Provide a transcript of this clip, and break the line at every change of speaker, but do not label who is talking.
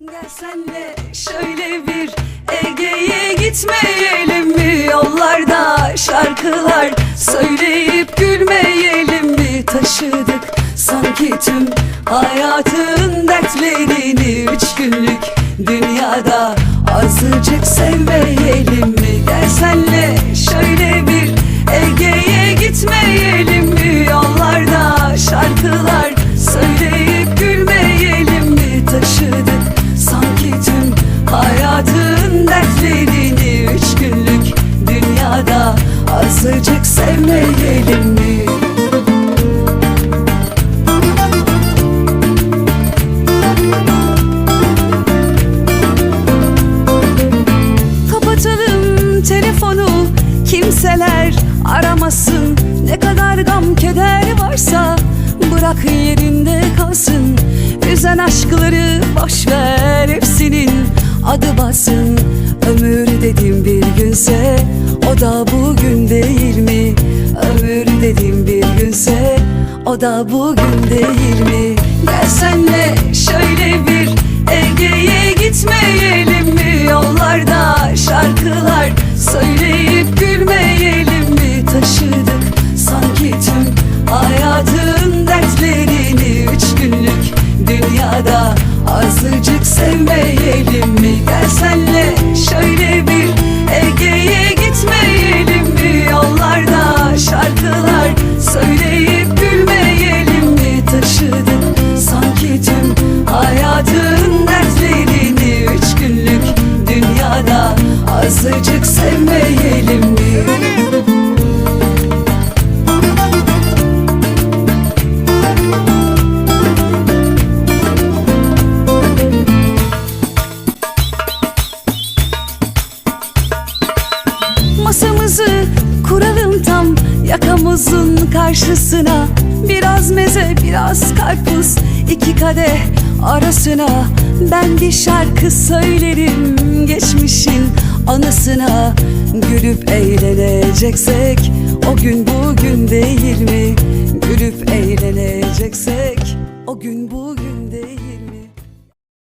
Gel senle şöyle bir Ege'ye gitmeyelim mi? Yollarda şarkılar söyleyip gülmeyelim mi? Taşıdık sanki tüm hayatın dertlerini. Üç günlük dünyada azıcık sevmeyelim sevmeyelim mi Kapatalım telefonu kimseler aramasın. Ne kadar gam keder varsa bırak yerinde kalsın. Üzen aşkları boş ver hepsinin adı basın. Ömür dedim bir günse o da bugün da bugün değil mi? Gel senle şöyle bir Ege'ye gitmeyelim mi? Yollarda şarkılar söyleyip gülmeyelim mi? Taşıdık sanki tüm hayatın dertlerini Üç günlük dünyada azıcık sevmeyelim mi? Gel senle şöyle yakamızın karşısına Biraz meze biraz karpuz iki kadeh arasına Ben bir şarkı söylerim geçmişin anısına Gülüp eğleneceksek o gün bugün değil mi? Gülüp eğleneceksek o gün bugün değil?